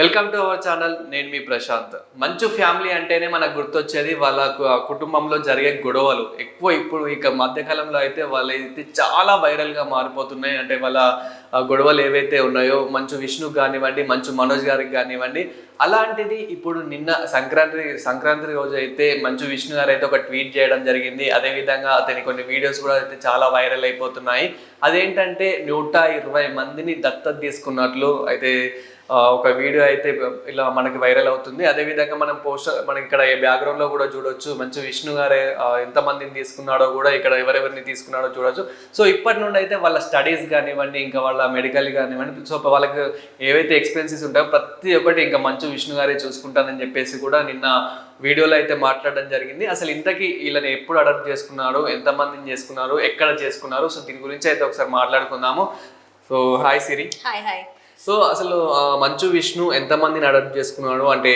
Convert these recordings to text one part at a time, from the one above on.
Welcome to our channel నేను మీ ప్రశాంత్. మంచు family అంటేనే మనకు గుర్తొచ్చేది వాళ్ళ కుటుంబంలో జరిగే గొడవలు. ఎక్కువ ఇప్పుడు ఇక మధ్యకాలంలో అయితే వాళ్ళైతే చాలా వైరల్గా మారిపోతున్నాయి. అంటే వాళ్ళ గొడవలు ఏవైతే ఉన్నాయో మంచు విష్ణు కానివ్వండి మంచు మనోజ్ గారికి కానివ్వండి అలాంటిది ఇప్పుడు నిన్న సంక్రాంతి సంక్రాంతి రోజు అయితే మంచు విష్ణు గారు అయితే ఒక ట్వీట్ చేయడం జరిగింది. అదేవిధంగా అతని కొన్ని వీడియోస్ కూడా అయితే చాలా వైరల్ అయిపోతున్నాయి. అదేంటంటే నూట ఇరవై మందిని దత్తత తీసుకున్నట్లు అయితే ఒక వీడియో అయితే ఇలా మనకి వైరల్ అవుతుంది. అదేవిధంగా మనం పోస్టర్ మనకి ఇక్కడ బ్యాక్గ్రౌండ్లో కూడా చూడొచ్చు. మంచి విష్ణు గారే ఎంతమందిని తీసుకున్నాడో కూడా ఇక్కడ ఎవరెవరిని తీసుకున్నాడో చూడొచ్చు. సో ఇప్పటి నుండి అయితే వాళ్ళ స్టడీస్ కానివ్వండి ఇంకా వాళ్ళ మెడికల్ కానివ్వండి సో వాళ్ళకి ఏవైతే ఎక్స్పెన్సెస్ ఉంటాయో ప్రతి ఒక్కటి ఇంకా మంచు విష్ణు గారే చూసుకుంటానని చెప్పేసి కూడా నిన్న వీడియోలో అయితే మాట్లాడడం జరిగింది. అసలు ఇంతకీ వీళ్ళని ఎప్పుడు అడాప్ట్ చేసుకున్నారు? ఎంతమందిని చేసుకున్నారు? ఎక్కడ చేసుకున్నారు? సో దీని గురించి అయితే ఒకసారి మాట్లాడుకుందాము. So hi Siri hi hi so అసలు మంచు విష్ణు ఎంతమందిని అడాప్ట్ చేసుకున్నాడు? అంటే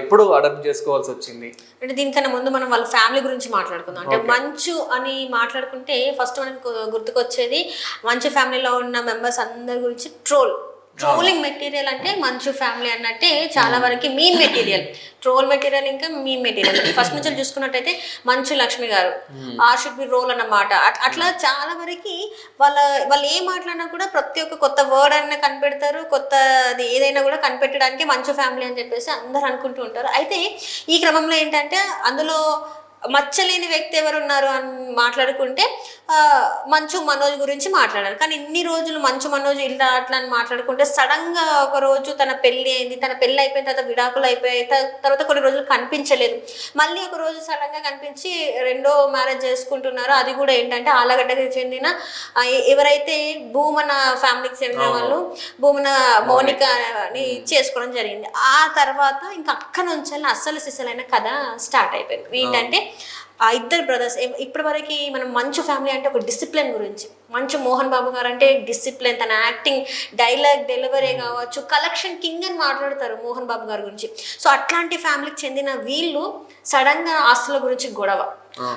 ఎప్పుడు అడాప్ట్ చేసుకోవాల్సి వచ్చింది? అంటే దీనికన్నా ముందు మనం వాళ్ళ ఫ్యామిలీ గురించి మాట్లాడుకుందాం. అంటే మంచు అని మాట్లాడుకుంటే ఫస్ట్ మనకు గుర్తుకొచ్చేది మంచు ఫ్యామిలీలో ఉన్న మెంబర్స్ అందరి గురించి ట్రోల్. ట్రోలింగ్ మెటీరియల్ అంటే మంచు ఫ్యామిలీ అన్నట్టే చాలా వరకు మీన్ మెటీరియల్ ట్రోల్ మెటీరియల్ ఇంకా మీన్ మెటీరియల్ ఫస్ట్ నుంచి చూసుకున్నట్టయితే మంచు లక్ష్మి గారు. ఆ షుడ్ బి రోల్ అన్నమాట. అట్- అట్లా చాలా వరకు వాళ్ళ వాళ్ళు ఏం మాట్లాడినా కూడా ప్రతి ఒక్క కొత్త వర్డ్ అయినా కనిపెడతారు. కొత్త అది ఏదైనా కూడా కనిపెట్టడానికి మంచు ఫ్యామిలీ అని చెప్పేసి అందరూ అనుకుంటూ ఉంటారు. అయితే ఈ క్రమంలో ఏంటంటే అందులో మచ్చలేని వ్యక్తి ఎవరు ఉన్నారు అని మాట్లాడుకుంటే మంచు మనోజ్ గురించి మాట్లాడారు. కానీ ఇన్ని రోజులు మంచు మనోజ్ ఇలా అట్లా అని మాట్లాడుకుంటే సడన్గా ఒక రోజు తన పెళ్ళి అయింది తన పెళ్ళి అయిపోయిన తర్వాత విడాకులు అయిపోయాయి త- తర్వాత కొన్ని రోజులు కనిపించలేదు. మళ్ళీ ఒక రోజు సడన్గా కనిపించి రెండో మ్యారేజ్ చేసుకుంటున్నారు. అది కూడా ఏంటంటే ఆలగడ్డకి చెందిన ఎవరైతే భూమన ఫ్యామిలీకి చెందిన వాళ్ళు భూమన మౌనికని చేసుకోవడం జరిగింది. ఆ తర్వాత ఇంకా అక్క నుంచి అస్సలు సిసలైన కథ స్టార్ట్ అయిపోయింది. ఏంటంటే ఆ ఇద్దరు బ్రదర్స్ ఇప్పటి వరకు మనం మంచు ఫ్యామిలీ అంటే ఒక డిసిప్లిన్ గురించి. మంచు మోహన్ బాబు గారు అంటే డిసిప్లిన్ తన యాక్టింగ్ డైలాగ్ డెలివరీ కావచ్చు కలెక్షన్ కింగ్ అని మాట్లాడతారు మోహన్ బాబు గారి గురించి. సో అట్లాంటి ఫ్యామిలీకి చెందిన వీళ్ళు సడన్గా ఆస్తుల గురించి గొడవ.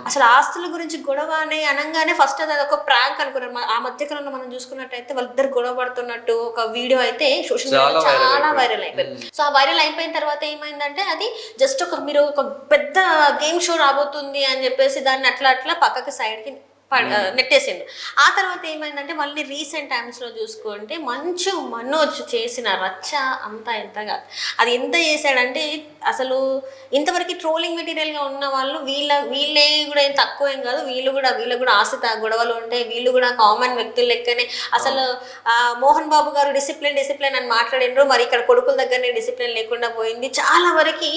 అసలు ఆస్తుల గురించి గొడవ అని అనగానే ఫస్ట్ అది ఒక ప్రాంక్ అనుకున్నారు. ఆ మధ్య కాలంలో మనం చూసుకున్నట్టయితే వాళ్ళిద్దరు గొడవ పడుతున్నట్టు ఒక వీడియో అయితే సోషల్ మీడియాలో viral చాలా. వైరల్ అయిపోయింది. సో ఆ వైరల్ అయిపోయిన తర్వాత ఏమైందంటే అది జస్ట్ ఒక మీరు ఒక పెద్ద గేమ్ షో రాబోతుంది అని చెప్పేసి దాన్ని అట్లా అట్లా పక్కకి సైడ్కి నెట్టేసిండు. ఆ తర్వాత ఏమైందంటే మళ్ళీ రీసెంట్ టైమ్స్లో చూసుకుంటే మంచు మనోజ్ చేసిన రచ్చ అంతా ఎంత కాదు. అది ఎంత చేశాడంటే అసలు ఇంతవరకు ట్రోలింగ్ మెటీరియల్గా ఉన్న వాళ్ళు వీళ్ళ వీళ్ళే కూడా ఏం తక్కువ ఏం కాదు. వీళ్ళు కూడా వీళ్ళు కూడా ఆస్తి గొడవలు ఉంటాయి వీళ్ళు కూడా కామన్ వ్యక్తులు లెక్కనే అసలు మోహన్ బాబు గారు డిసిప్లిన్ డిసిప్లిన్ అని మాట్లాడినరు మరి ఇక్కడ కొడుకుల దగ్గరనే డిసిప్లిన్ లేకుండా పోయింది. చాలా వరకు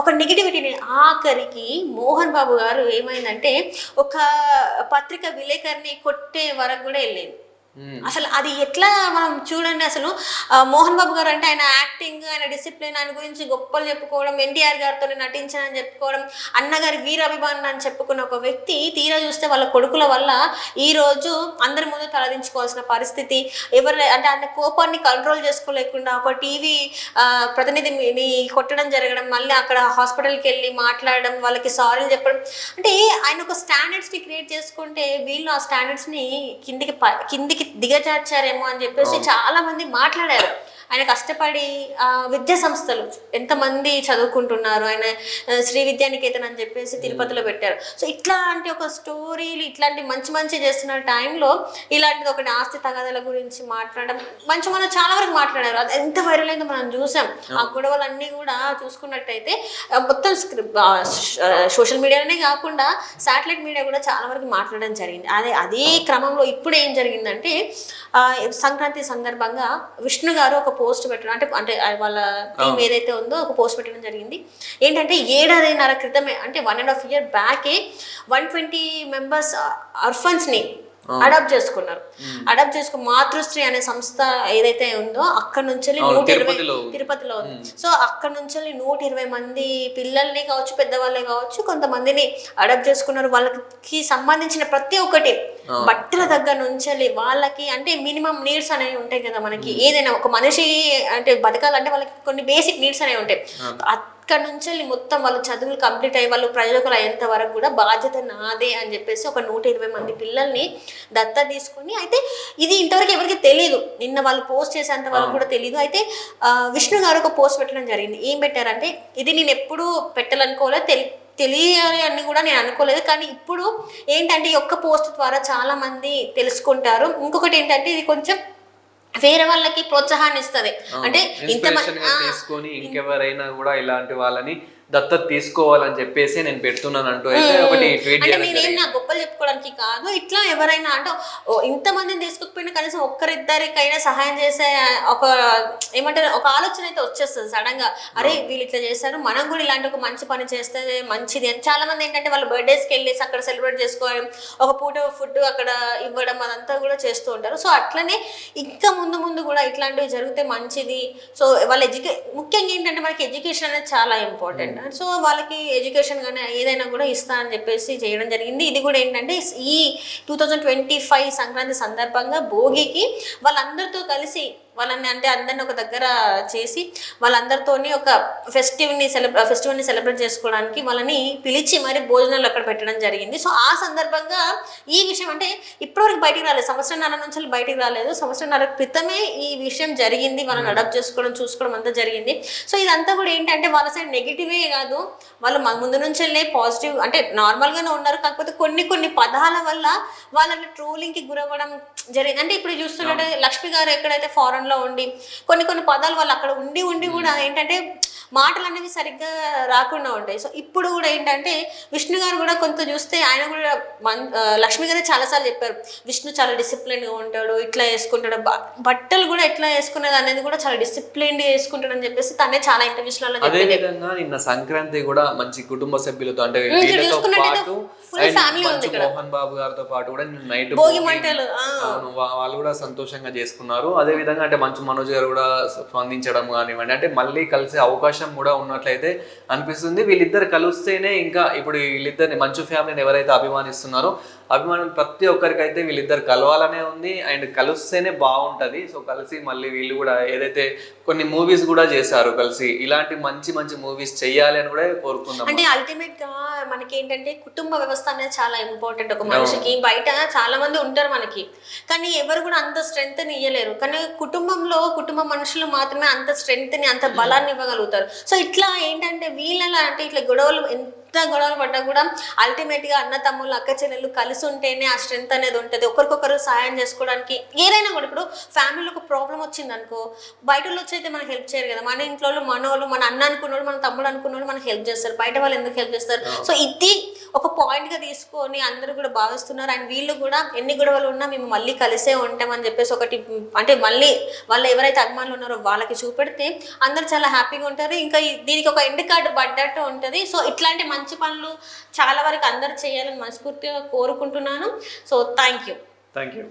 ఒక నెగిటివిటీని ఆఖరికి మోహన్ బాబు గారు ఏమైందంటే ఒక పత్రిక విలేకరిని కొట్టే వరకు కూడా వెళ్ళింది Hmm. అసలు అది ఎట్లా మనం చూడండి అసలు మోహన్ బాబు గారు అంటే ఆయన యాక్టింగ్ ఆయన డిసిప్లిన్ ఆయన గురించి గొప్పలు చెప్పుకోవడం ఎన్టీఆర్ గారితో నటించానని చెప్పుకోవడం అన్నగారి వీరాభిమాన్ అని చెప్పుకున్న ఒక వ్యక్తి తీరా చూస్తే వాళ్ళ కొడుకుల వల్ల ఈ రోజు అందరి ముందు తలదించుకోవాల్సిన పరిస్థితి. ఎవరు అంటే ఆయన కోపాన్ని కంట్రోల్ చేసుకోలేకుండా ఒక టీవీ ప్రతినిధిని కొట్టడం జరగడం మళ్ళీ అక్కడ హాస్పిటల్కి వెళ్ళి మాట్లాడడం వాళ్ళకి సారీలు చెప్పడం. అంటే ఆయన ఒక స్టాండర్డ్స్ని క్రియేట్ చేసుకుంటే వీళ్ళు ఆ స్టాండర్డ్స్ని కిందికి కిందికి దిగజార్చారేమో అని చెప్పేసి చాలా మంది మాట్లాడారు. ఆయన కష్టపడి ఆ, విద్యా సంస్థలు ఎంతమంది చదువుకుంటున్నారు ఆయన శ్రీ విద్యానికేతన్ అని చెప్పేసి తిరుపతిలో పెట్టారు. సో ఇట్లాంటి ఒక స్టోరీలు ఇట్లాంటి మంచి మంచి చేస్తున్న టైంలో ఇలాంటిది ఒకటి ఆస్తి తగాదాల గురించి మాట్లాడడం మంచి మనం చాలా వరకు మాట్లాడారు. అది ఎంత వైరల్ అయిందో మనం చూసాం. ఆ గొడవలన్నీ కూడా చూసుకున్నట్టయితే మొత్తం సోషల్ మీడియానే కాకుండా శాటిలైట్ మీడియా కూడా చాలా వరకు మాట్లాడడం జరిగింది. అదే అదే క్రమంలో ఇప్పుడు ఏం జరిగిందంటే సంక్రాంతి సందర్భంగా విష్ణు గారు ఒక పోస్ట్ పెట్టడం అంటే అంటే వాళ్ళ టీం ఏదైతే ఉందో ఒక పోస్ట్ పెట్టడం జరిగింది. ఏంటంటే ఏడాదిన్నర క్రితమే అంటే వన్ అండ్ హాఫ్ ఇయర్ బ్యాకే వన్ ట్వంటీ మెంబర్స్ అర్ఫన్స్ని అడాప్ట్ చేసుకున్నారు. అడాప్ట్ చేసుకుని మాతృశ్రీ అనే సంస్థ ఏదైతే ఉందో అక్కడ నుంచి నూట ఇరవై తిరుపతిలో ఉంది. సో అక్కడ నుంచి నూట ఇరవై మంది పిల్లల్ని కావచ్చు పెద్దవాళ్ళే కావచ్చు కొంతమందిని అడాప్ట్ చేసుకున్నారు. వాళ్ళకి సంబంధించిన ప్రతి ఒక్కటి బట్టల దగ్గర నుంచి వెళ్ళి వాళ్ళకి అంటే మినిమం నీడ్స్ అనేవి ఉంటాయి కదా మనకి. ఏదైనా ఒక మనిషి అంటే బతకాలంటే వాళ్ళకి కొన్ని బేసిక్ నీడ్స్ అనేవి ఉంటాయి. అక్కడ నుంచి వెళ్ళి మొత్తం వాళ్ళు చదువులు కంప్లీట్ అయ్యి వాళ్ళు ప్రయోజకులు అయ్యేంత వరకు కూడా బాధ్యత నాదే అని చెప్పేసి ఒక నూట ఇరవై మంది పిల్లల్ని దత్త తీసుకుని అయితే ఇది ఇంతవరకు ఎవరికి తెలియదు నిన్న వాళ్ళు పోస్ట్ చేసేంత వరకు కూడా తెలియదు అయితే విష్ణు గారు ఒక పోస్ట్ పెట్టడం జరిగింది. ఏం పెట్టారంటే ఇది నేను ఎప్పుడు పెట్టాలనుకోలేదు తెలి తెలియాలి అని కూడా నేను అనుకోలేదు. కానీ ఇప్పుడు ఏంటంటే ఈ ఒక్క పోస్ట్ ద్వారా చాలా మంది తెలుసుకుంటారు. ఇంకొకటి ఏంటంటే ఇది కొంచెం వేరే వాళ్ళకి ప్రోత్సాహాన్ని ఇస్తుంది. అంటే ఇంతమంది ఇంకెవరైనా కూడా ఇలాంటి వాళ్ళని దత్తత తీసుకోవాలని చెప్పేసి నేను పెడుతున్నాను అంటూ అయితే ఒకటి ట్వీట్ అంటే నేనేం నా గొప్పలు చెప్పుకోవడానికి కాదు ఇట్లా ఎవరైనా అంటే ఇంతమందిని తీసుకోకపోయినా కనీసం ఒక్కరిద్దరికైనా సహాయం చేసే ఒక ఏమంటారు ఒక ఆలోచన అయితే వచ్చేస్తుంది సడన్గా. అరే వీళ్ళు ఇట్లా చేశారు మనం కూడా ఇలాంటి ఒక మంచి పని చేస్తే మంచిది అని. చాలా మంది ఏంటంటే వాళ్ళ బర్త్డేస్కి వెళ్ళేసి అక్కడ సెలబ్రేట్ చేసుకోవడం ఒక పూట ఫుడ్ అక్కడ ఇవ్వడం అదంతా కూడా చేస్తూ ఉంటారు. సో అట్లనే ఇంకా ముందు ముందు కూడా ఇట్లాంటివి జరిగితే మంచిది. సో వాళ్ళ ఎడ్యుకే ముఖ్యంగా ఏంటంటే మనకి ఎడ్యుకేషన్ అనేది చాలా ఇంపార్టెంట్ సో వాళ్ళకి ఎడ్యుకేషన్ కానీ ఏదైనా కూడా ఇస్తా అని చెప్పేసి చేయడం జరిగింది. ఇది కూడా ఏంటంటే ఈ two thousand twenty five Sankranti సందర్భంగా భోగికి వాళ్ళందరితో కలిసి వాళ్ళని అంటే అందరిని ఒక దగ్గర చేసి వాళ్ళందరితోని ఒక ఫెస్టివ్ని సెలబ్రే ఫెస్టివల్ని సెలబ్రేట్ చేసుకోవడానికి వాళ్ళని పిలిచి మరి భోజనాలు అక్కడ పెట్టడం జరిగింది. సో ఆ సందర్భంగా ఈ విషయం అంటే ఇప్పటివరకు బయటికి రాలేదు. సంవత్సరంన్నర నుంచి బయటికి రాలేదు. సంవత్సరంన్నర క్రితమే ఈ విషయం జరిగింది. వాళ్ళని అడాప్ట్ చేసుకోవడం చూసుకోవడం అంతా జరిగింది. సో ఇదంతా కూడా ఏంటంటే వాళ్ళ సైడ్ నెగిటివే కాదు. వాళ్ళు మా ముందు నుంచి వెళ్ళే పాజిటివ్ అంటే నార్మల్గానే ఉన్నారు. కాకపోతే కొన్ని కొన్ని పదాల వల్ల వాళ్ళని ట్రోలింగ్కి గురవ్వడం జరిగింది. అంటే ఇప్పుడు చూస్తున్నట్టే లక్ష్మి గారు ఎక్కడైతే ఫారెన్ లో ఉండి కొన్ని కొన్ని పదాలు వాళ్ళు అక్కడ ఉండి ఉండి కూడా ఏంటంటే మాటలు అనేవి సరిగ్గా రాకుండా ఉంటాయి సో ఇప్పుడు కూడా ఏంటంటే విష్ణు గారు కూడా కొంత చూస్తే ఆయన కూడా మన్ లక్ష్మి గారే చాలాసార్లు చెప్పారు. విష్ణు చాలా డిసిప్లిన్గా ఉంటాడు ఇట్లా వేసుకుంటాడు బట్టలు కూడా ఎట్లా వేసుకునేది అనేది కూడా చాలా డిసిప్లిన్డ్ వేసుకుంటాడు అని చెప్పేసి తనే చాలా ఇంటర్వ్యూస్లలో అదే విధంగా నిన్న సంక్రాంతి కూడా మంచి కుటుంబ సభ్యులతో అంటే. మోహన్ బాబు గారితో పాటు కూడా నైట్ వాళ్ళు కూడా సంతోషంగా చేసుకున్నారు. అదే విధంగా అంటే మంచు మనోజ్ గారు కూడా స్పందించడం కానివ్వండి అంటే మళ్ళీ కలిసే అవకాశం కూడా ఉన్నట్లయితే అనిపిస్తుంది. వీళ్ళిద్దరు కలిస్తేనే ఇంకా ఇప్పుడు వీళ్ళిద్దరిని మంచు ఫ్యామిలీని ఎవరైతే అభిమానిస్తున్నారో అభిమానం ప్రతి ఒక్కరికైతే వీళ్ళిద్దరు కలవాలనే ఉంది. అండ్ కలిస్తేనే బాగుంటది. సో కలిసి మళ్ళీ వీళ్ళు కూడా ఏదైతే కొన్ని మూవీస్ కూడా చేశారు కలిసి ఇలాంటి మంచి మంచి మూవీస్ చెయ్యాలి అని కూడా కోరుకుందాం. అంటే అల్టిమేట్గా మనకి ఏంటంటే కుటుంబ వ్యవస్థ అనేది చాలా ఇంపార్టెంట్ ఒక మనిషికి బయట చాలా మంది ఉంటారు మనకి. కానీ ఎవరు కూడా అంత స్ట్రెంగ్త్ని ఇవ్వలేరు కానీ కుటుంబంలో కుటుంబ మనుషులు మాత్రమే అంత స్ట్రెంగ్త్ని అంత బలాన్ని ఇవ్వగలుగుతారు. సో ఇట్లా ఏంటంటే వీళ్ళ అంటే ఇట్లా గొడవలు ఎంత గొడవలు పడ్డా కూడా అల్టిమేట్గా అన్న తమ్ముళ్ళు అక్క చెల్లెలు కలిసి ఉంటేనే ఆ స్ట్రెంగ్త్ అనేది ఉంటుంది. ఒకరికొకరు సహాయం చేసుకోవడానికి ఏదైనా కూడా ఇప్పుడు ఫ్యామిలీలో ఒక ప్రాబ్లం వచ్చింది అనుకో బయట వాళ్ళు వచ్చి అయితే మనకి హెల్ప్ చేయరు కదా. మన ఇంట్లో మన వాళ్ళు మన అన్న అనుకున్నోళ్ళు మన తమ్ముడు అనుకున్నోళ్ళు మనకి హెల్ప్ చేస్తారు. బయట వాళ్ళు ఎందుకు హెల్ప్ చేస్తారు? సో ఇది ఒక పాయింట్గా తీసుకొని అందరూ కూడా భావిస్తున్నారు. అండ్ వీళ్ళు కూడా ఎన్ని గొడవలు ఉన్నా మేము మళ్ళీ కలిసే ఉంటామని చెప్పేసి ఒకటి అంటే మళ్ళీ వాళ్ళు ఎవరైతే అభిమానులు ఉన్నారో వాళ్ళకి చూపెడితే అందరు చాలా హ్యాపీగా ఉంటారు. ఇంకా దీనికి ఒక ఎండ్ కార్డు పడ్డట్టు ఉంటుంది. సో ఇట్లాంటి మంచి పనులు చాలా వరకు అందరు చేయాలని మనస్ఫూర్తిగా కోరుకుంటున్నాను. So thank you thank you